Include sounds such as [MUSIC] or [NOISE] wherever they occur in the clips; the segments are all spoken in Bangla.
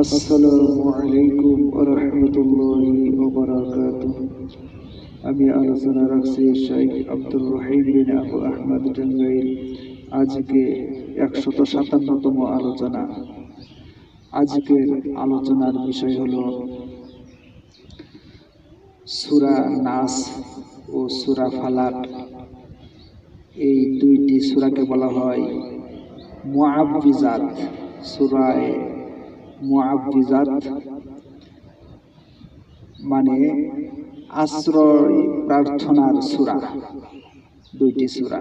আসসালামু আমি আলোচনা রাখছি শাইখ আব্দুর রহিম বিন আবু আহমদ টাঙ্গাইল আজকে একশত সাতান্নতম আলোচনা। আজকের আলোচনার বিষয় হলো সুরা নাস ও সুরা ফালাক। এই দুইটি সুরাকে বলা হয় মুআব্বিজাত সুরায় মুআব্বিজাত মানে আশ্রয় প্রার্থনার সুরা, দুইটি সুরা।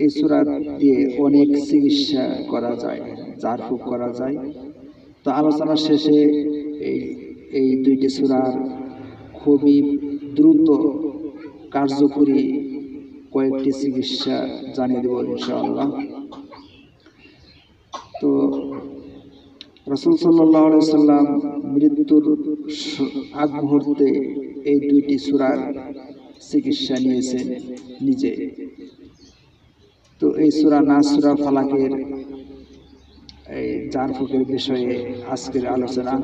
এই সুরা দিয়ে অনেক চিকিৎসা করা যায় জারফুক করা যায়। তো আলোচনা শেষে এই এই দুইটি সুরার খুবই দ্রুত কার্যকরী কয়েকটি চিকিৎসা জানিয়ে দেব ইনশাআল্লাহ। তো রসুল সাল্লাহ সাল্লাম মৃত্যুর আগ মুহূর্তে এই দুইটি সুরার চিকিৎসা নিয়েছেন নিজে। তো এই সুরা নাসুরা ফালাকের এই জারফুকের বিষয়ে আজকের আলোচনা।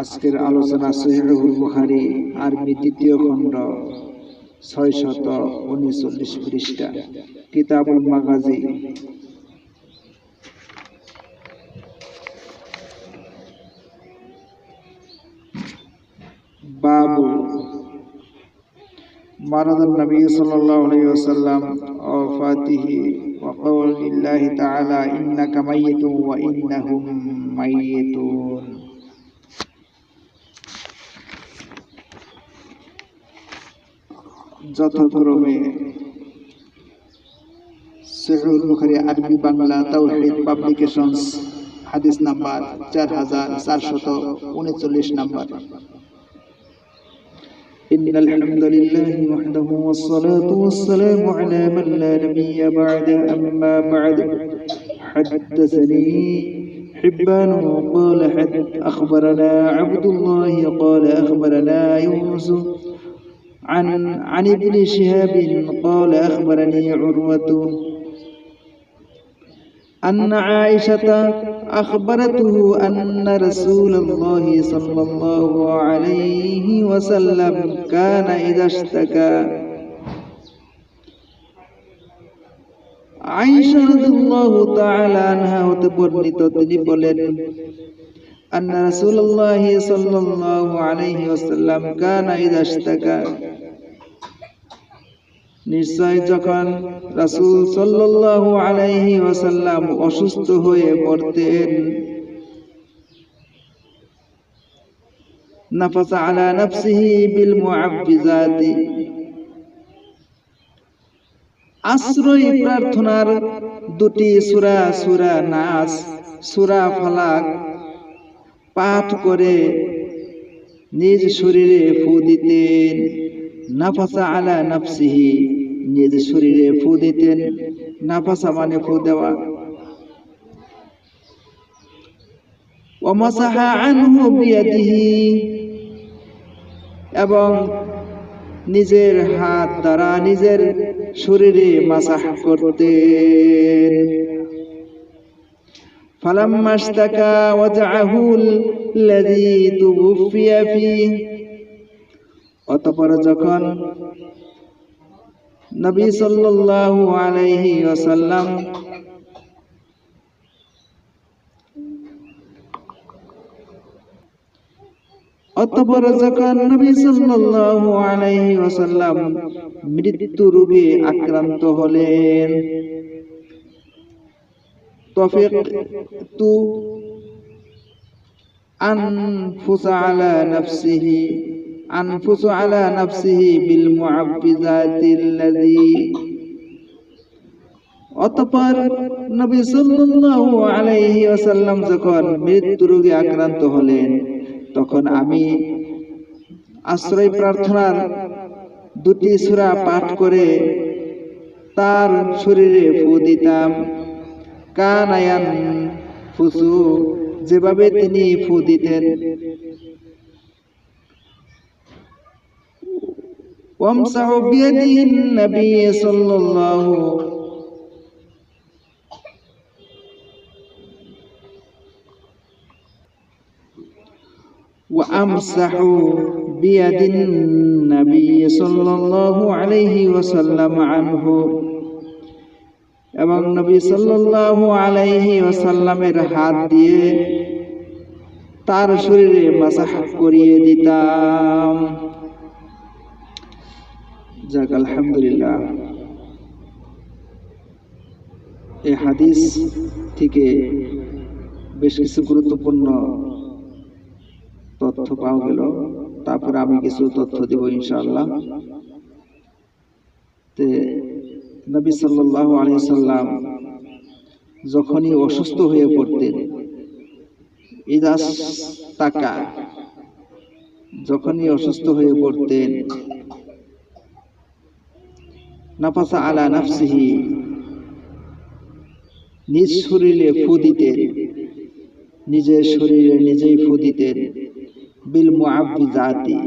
আজকের আলোচনা সহিহুল বুখারি, আরবি দ্বিতীয় খণ্ড ছয় শত উনচল্লিশ পৃষ্ঠা। কিতাবুল মাগাজি مرض النبي صلى الله عليه وسلم وفاته وقول الله تعالى إنك ميت وإنهم ميتون যথাক্রমে সহিহুল বুখারী আরবি বাংলা তাওহীদ পাবলিকেশনস হাদিস নাম্বার চার হাজার চারশত উনচল্লিশ নাম্বার إن الحمد لله وحده والصلاة والسلام على من لا نبي بعد أما بعد. حدثني حبان قال حد أخبرنا عبد الله قال أخبرنا يوسف عن عن ابن شهاب قال أخبرني عروة أن عائشة أخبرته أن رسول الله صلى الله عليه وسلم كان إذا اشتكى আয়েশা রাদিয়াল্লাহু তাআলা আনহা হতে বর্ণিত তিনি বলেন أن رسول الله صلى الله عليه وسلم كان إذا اشتكى নিশ্চয় যখন রাসূল সাল্লাল্লাহু আলাইহি ওয়াসাল্লাম অসুস্থ হয়ে পড়তেন নাফাসা আলা নাফসিহি বিল মুআব্বিজাতি। আশ্রয় প্রার্থনার দুটি সূরা সূরা নাস, সূরা ফালাক পাঠ করে নিজ শরীরে ফু দিতেন, নাফাসা আলা নাফসিহি। নিজ শরীরে ফু দিতেন নাফাসা মানে ফু দেওয়া ওমাসাহা আনহু বিয়াদিহি এবং নিজের হাত দ্বারা নিজের শরীরে মাসাহ করতেন فلما اشتكى وجعه الذي توفي فيه অতপর যখন নবী সাল্লাল্লাহু আলাইহি ওয়াসাল্লাম। অতঃপর যখন নবী সাল্লাল্লাহু আলাইহি ওয়াসাল্লাম মৃত্যু রোগে আক্রান্ত হলেন, তফিক তু আনফুসা আলা নাফসিহি أنفس على نفسه بالمعبزات الذي অতপর নবী সাল্লাল্লাহু আলাইহি ওয়াসাল্লাম যখন মৃত্যু রোগে আক্রান্ত হলেন তখন আমি আশ্রয় প্রার্থনার দুটি সূরা পাঠ করে তার শরীরে ফু দিতাম কানায়ান ফুসু যেভাবে তিনি ফু দিতেন وامسحوا بيده النبي صلى الله وامسحوا بيد النبي صلى الله عليه وسلم عنه এবং নবী সাল্লাল্লাহু আলাইহি ওয়াসাল্লামের হাত দিয়ে তার শরীরে মাসাহ করিয়ে দিতাম যাক, আলহামদুলিল্লাহ। এই হাদিস থেকে বেশ কিছু গুরুত্বপূর্ণ তথ্য পাওয়া গেল। তারপরে আমি কিছু তথ্য দেব ইনশাআল্লাহ। তে নবী আলাইহি সাল্লাম যখনই অসুস্থ হয়ে পড়তেন, ইদাস তাকা, যখনই অসুস্থ হয়ে পড়তেন নাফাসা আলা নাফসিহি, নিজ শরীরে ফু দিতেন নিজের শরীরে নিজেই ফু দিতেন বিল মুআব্বিজাতি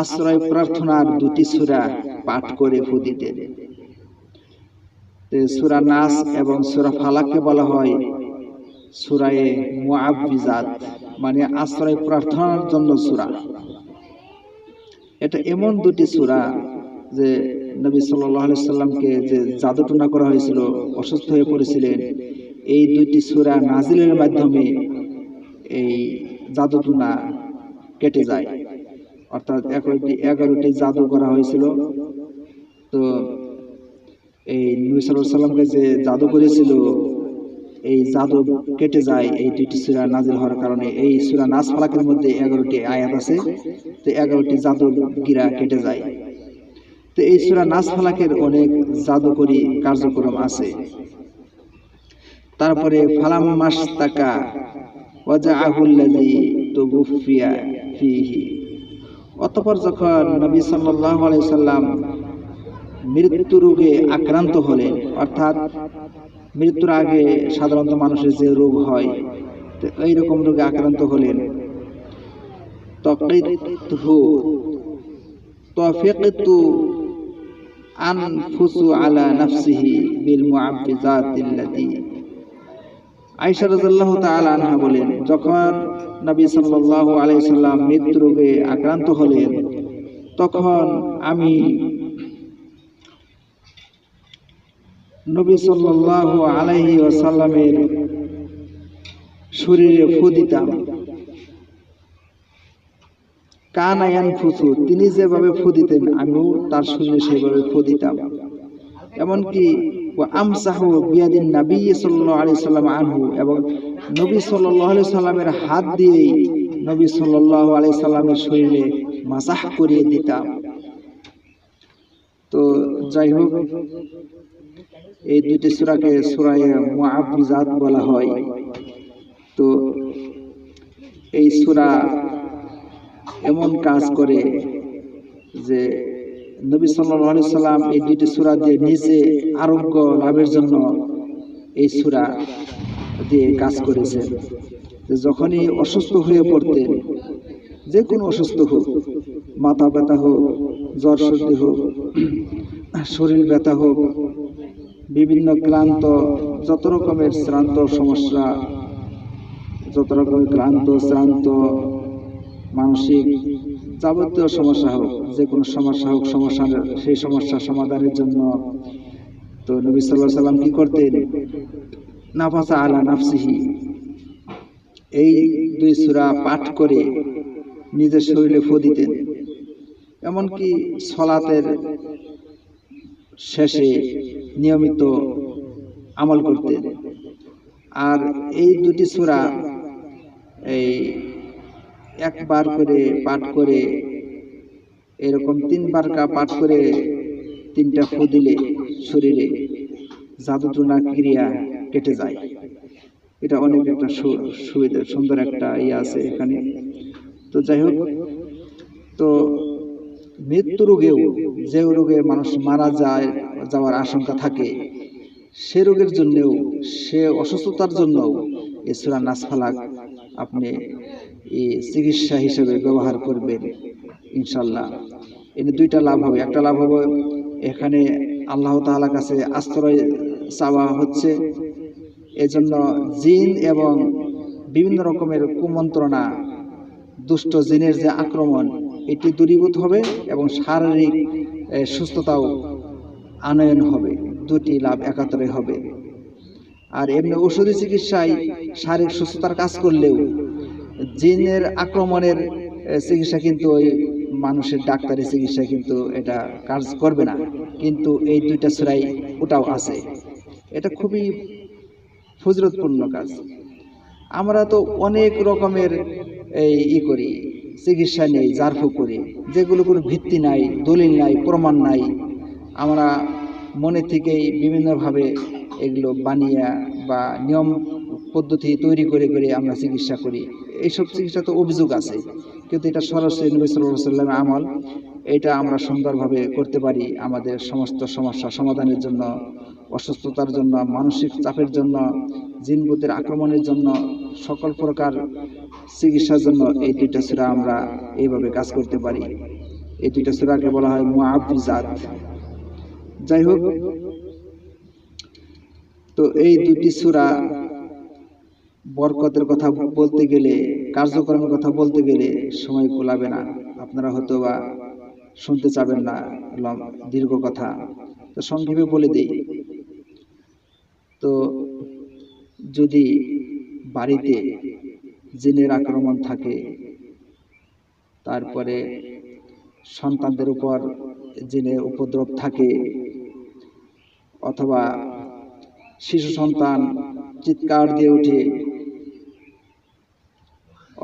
আশ্রয় প্রার্থনার দুটি সূরা পাঠ করে ফু দিতেন সূরা নাস এবং সূরা ফালাককে বলা হয় সূরায়ে মুআব্বিজাত মানে আশ্রয় প্রার্থনার জন্য সূরা। এটা এমন দুটি সূরা যে নবী আলাইহি সাল্লামকে যে জাদুটনা করা হয়েছিল, অসুস্থ হয়ে পড়েছিলেন, এই দুইটি সূরা নাজিলের মাধ্যমে এই জাদুটনা কেটে যায়। অর্থাৎ এগারোটি এগারোটি জাদু করা হয়েছিল। তো এই নবী সাল্লাল্লাহু সাল্লামকে যে জাদু করেছিল, এই জাদু কেটে যায় এই দুইটি সূরা নাজিল হওয়ার কারণে। এই সূরা নাস ফালাকের মধ্যে এগারোটি আয়াত আছে, তো এগারোটি জাদু গিরা কেটে যায়। তো এই সূরা নাস ফালাকের অনেক জাদুকরী কার্যক্রম আছে। তারপরে, ফালাম মাস তাকা ওয়াজাআহুল্লাযী তুগুফিয়া ফিহি। অতঃপর যখন নবী সাল্লাল্লাহু আলাইহি সাল্লাম মৃত্যু রোগে আক্রান্ত হলেন, অর্থাৎ মৃত্যুর আগে সাধারণত মানুষের যে রোগ হয়, তো এইরকম রোগে আক্রান্ত হলেন। তফিকতু আনফুসু আলা নাফসিহি বিল মুআব্বিজাতিল্লাতী আয়েশা রাদিয়াল্লাহু তাআলা আনহা বলেন, যখন নবী সাল্লাল্লাহু আলাইহি সাল্লাম মৃত্যু রোগে আক্রান্ত হলেন, তখন আমি নবী সাল্লাল্লাহু আলাইহি ওয়াসাল্লামের শরীরে ফু দিতাম। কান আয়ান ফুসু, তিনি যেভাবে ফু দিতেন, আমিও তার শরীরে সেভাবে ফু দিতাম। এমনকি আমসাহু বিয়াদিন নবী সাল্লাল্লাহু আলাইহি সাল্লাম আনহু এবং নবী সাল্লাল্লাহু আলাইহি সাল্লামের হাত দিয়েই নবী সাল্লাল্লাহু আলাইহি সাল্লামের শরীরে মাসাহ করিয়ে দিতাম। তো যাই হোক, এই দুইটি সূরাকে সূরায়ে মুআব্বিজাত বলা হয়। তো এই সূরা এমন কাজ করে যে নবী আলাইহি সাল্লাম এই দুইটি সূরা দিয়ে নিজে আরোগ্য লাভের জন্য এই সূরা দিয়ে কাজ করেছেন। যখনই অসুস্থ হয়ে পড়তেন, যে কোনো অসুস্থ হোক, মাথা ব্যথা হোক, জ্বর সর্দি হোক, শরীর ব্যথা হোক, বিভিন্ন ক্লান্ত, যত রকমের শ্রান্ত সমস্যা, যত রকমের ক্লান্ত, শ্রান্ত মানসিক যাবতীয় সমস্যা হোক, যে কোনো সমস্যা হোক সমস্যা সেই সমস্যা সমাধানের জন্য তো নবী সাল্লাহ সাল্লাম কি করতেন? নাফাসা আলা নাফসিহি। এই দুই সুরা পাঠ করে নিজের শরীরে ফু দিতেন। এমনকি সলাতের শেষে নিয়মিত আমল করতেন। আর এই দুটি সুরা এই একবার করে পাঠ করে, এরকম তিনবার কা পাঠ করে তিনটা ফু দিলে শরীরে জাদুটনা ক্রিয়া কেটে যায়। এটা অনেক একটা সুবিধা, সুন্দর একটা ইয়ে আছে এখানে। তো যাই হোক, তো মৃত্যু রোগেও যে রোগে মানুষ মারা যায়, যাওয়ার আশঙ্কা থাকে, সে রোগের জন্যও, সে অসুস্থতার জন্যও এই সুরা নাসফালাক আপনি চিকিৎসা হিসেবে ব্যবহার করবেন ইনশাল্লাহ এনে দুইটা লাভ হবে। একটা লাভ হবে, এখানে আল্লাহ তাআলার কাছে আশ্রয় চাওয়া হচ্ছে। এজন্য জিন এবং বিভিন্ন রকমের কুমন্ত্রণা, দুষ্ট জিনের যে আক্রমণ, এটি দূরীভূত হবে এবং শারীরিক সুস্থতাও আনয়ন হবে। দুটি লাভ একাত্তরে হবে। আর এমনি ওষুধি চিকিৎসায় শারীরিক সুস্থতার কাজ করলেও জিনের আক্রমণের চিকিৎসা কিন্তু ওই মানুষের ডাক্তারি চিকিৎসা কিন্তু এটা কাজ করবে না। কিন্তু এই দুইটা সুরাই ওটাও আছে। এটা খুবই ফজরতপূর্ণ কাজ। আমরা তো অনেক রকমের এই ই করি, চিকিৎসা নেই জারফু করি। যেগুলো কোনো ভিত্তি নাই, দলিল নাই, প্রমাণ নাই। আমরা মনে থেকেই বিভিন্নভাবে এগুলো বানিয়ে বা নিয়ম পদ্ধতি তৈরি করে করে আমরা চিকিৎসা করি। এইসব চিকিৎসা তো অভিযোগ আছে। কিন্তু এটা সরাসরি নবী সাল্লামের আমল। এটা আমরা সুন্দরভাবে করতে পারি আমাদের সমস্ত সমস্যা সমাধানের জন্য, অসুস্থতার জন্য, মানসিক চাপের জন্য জিনবুতের আক্রমণের জন্য, সকল প্রকার চিকিৎসার জন্য এই দুইটা সুরা আমরা এইভাবে কাজ করতে পারি। এই দুইটা সুরাকে বলা হয় মুআবিজাত যাই হোক, তো এই দুটি সুরা বরকতের কথা বলতে গেলে, কার্যক্রমের কথা বলতে গেলে সময় কোলাবে না। আপনারা হয়তো বা শুনতে চাবেন না দীর্ঘ কথা। তো সংক্ষেপে বলে দিই, তো যদি বাড়িতে জিনের আক্রমণ থাকে, তারপরে সন্তানদের উপর জিনের উপদ্রব থাকে, অথবা শিশু সন্তান চিৎকার দিয়ে ওঠে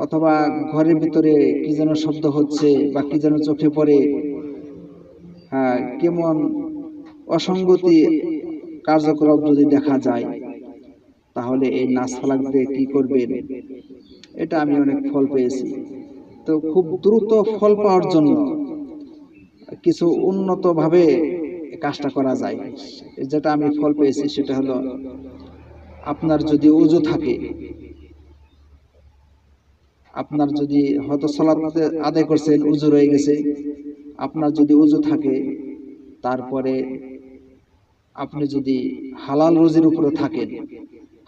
অথবা ঘরের ভিতরে কি যেন শব্দ হচ্ছে বা কি যেন চোখে পড়ে হ্যাঁ কেমন অসঙ্গতি কার্যকলাপ যদি দেখা যায়, তাহলে এই নাচ দিয়ে কি করবেন? এটা আমি অনেক ফল পেয়েছি। তো খুব দ্রুত ফল পাওয়ার জন্য কিছু উন্নতভাবে কাজটা করা যায়। যেটা আমি ফল পেয়েছি সেটা হলো, আপনার যদি উজু থাকে আপনার যদি হয়তো সলাৎ আদায় করছেন, উজু রয়ে গেছে, আপনার যদি উজু থাকে, তারপরে আপনি যদি হালাল রুজির উপরে থাকেন,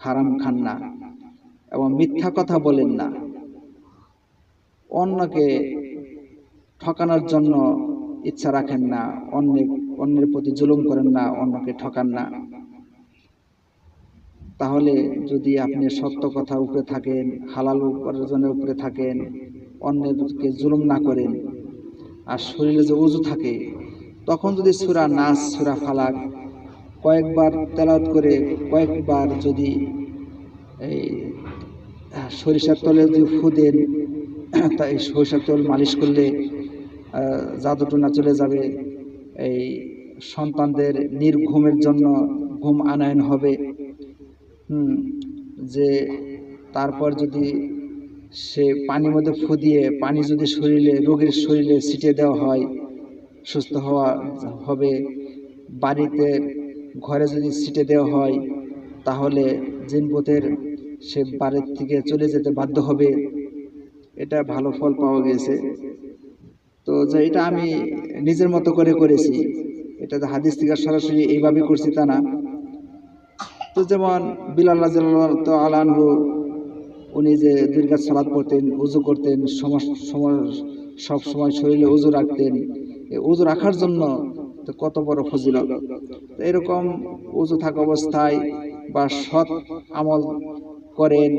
হারাম খান না এবং মিথ্যা কথা বলেন না, অন্যকে ঠকানোর জন্য ইচ্ছা রাখেন না, অন্যের অন্যের প্রতি জুলুম করেন না, অন্যকে ঠকান না। তাহলে যদি আপনি সত্য কথার উপরে থাকেন, হালাল উপার্জনের উপরে থাকেন অন্যকে জুলুম না করেন, আর শরীরে যে উজু থাকে, তখন যদি সুরা নাচ সুরা ফালাক কয়েকবার তেলাওয়াত করে, কয়েকবার যদি এই সরিষার তলে যদি ফু দেন [CLEARS THROAT] তাই সরিষার তেল মালিশ করলে জাদুটুনা চলে যাবে। এই সন্তানদের নির্ঘুমের জন্য ঘুম আনায়ন হবে। হুম, যে তারপর যদি সে পানির মধ্যে ফু দিয়ে পানি যদি শরীরে, রোগীর শরীরে ছিটিয়ে দেওয়া হয়, সুস্থ হওয়া হবে, বাড়িতে, ঘরে যদি ছিটে দেওয়া হয়, তাহলে জিনপথের সে বাড়ির থেকে চলে যেতে বাধ্য হবে। এটা ভালো ফল পাওয়া গেছে। তো যে এটা আমি নিজের মতো করে করেছি, এটা হাদিস থেকে সরাসরি এইভাবে করছি তা না। তো যেমন বিলাল রাজিয়াল্লাহু আলানহু উনি যে দীর্ঘ সালাদ পড়তেন, উজু করতেন সব সময় শরীরে উজু রাখতেন উজু রাখার জন্য তো কত বড় ফজিলত। তো এরকম উজু থাকা অবস্থায় বা সৎ আমল করেন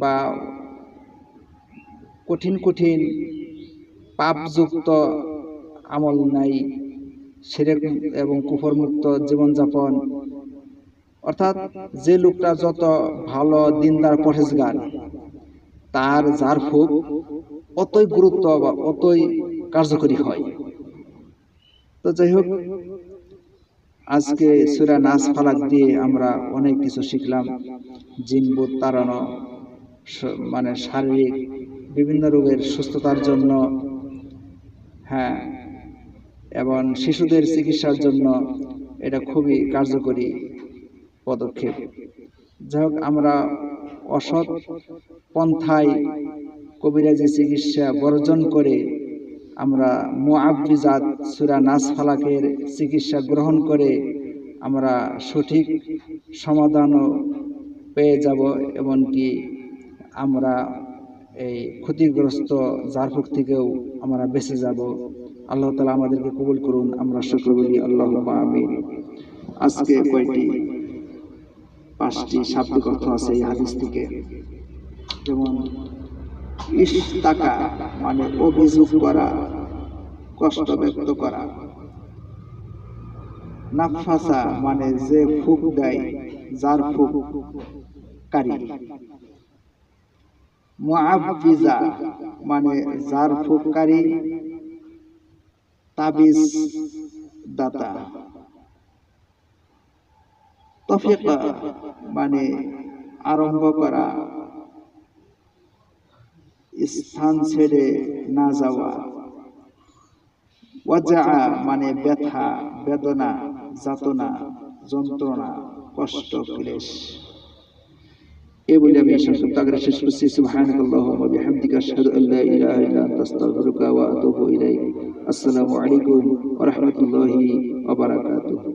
বা কঠিন কঠিন, পাপযুক্ত আমল নাই, সেরকম এবং কুফরমুক্ত জীবনযাপন অর্থাৎ যে লোকটা যত ভালো দিনদার পরেজগার তার যার ফুক অতই গুরুত্ব বা অতই কার্যকরী হয়। তো যাই হোক, আজকে সুরা নাচ ফালাক দিয়ে আমরা অনেক কিছু শিখলাম। জিনবোধ তাড়ানো মানে শারীরিক বিভিন্ন রোগের সুস্থতার জন্য হ্যাঁ এবং শিশুদের চিকিৎসার জন্য এটা খুবই কার্যকরী। পদক্ষেপ। যাই হোক আমরা অসৎ পন্থায় কবিরাজি চিকিৎসা বর্জন করে আমরা মুআব্বিজাত সুরা নাস ফালাকের চিকিৎসা গ্রহণ করে আমরা সঠিক সমাধানও পেয়ে যাব এমনকি আমরা এই ক্ষতিগ্রস্ত জারফুক থেকেও আমরা বেঁচে যাব। আল্লাহ তালা আমাদেরকে কবুল করুন। আমরা শুক্র বলি আল্লাহ আজকে কয়টি পাঁচটি শাব্দিক অর্থ আছে এই হাদিস থেকে। যেমন ইস্তাকা মানে অভিযোগ করা, কষ্ট ব্যক্ত করা। নাফাসা মানে যে ফুক দেয়, যার ফুক কারি। মুআফিজা মানে যার ফুককারী তাবিজ দাতা তফিকা মানে আরম্ভ করা। স্থান ছেড়ে না যাওয়া। ওয়াজা মানে ব্যথা, বেদনা, যাতনা, যন্ত্রণা, কষ্ট, ক্লেশ। এই বলে আমি সংক্ষিপ্ত আকারে শেষ করছি। সুবহানাকাল্লাহুম্মা ওয়া বিহামদিকা, আশহাদু আল্লা ইলাহা ইল্লা আনতা, আস্তাগফিরুকা ওয়া আতুবু ইলাইক। আসসালামু আলাইকুম ওয়া রাহমাতুল্লাহি ওয়া বারাকাতুহু।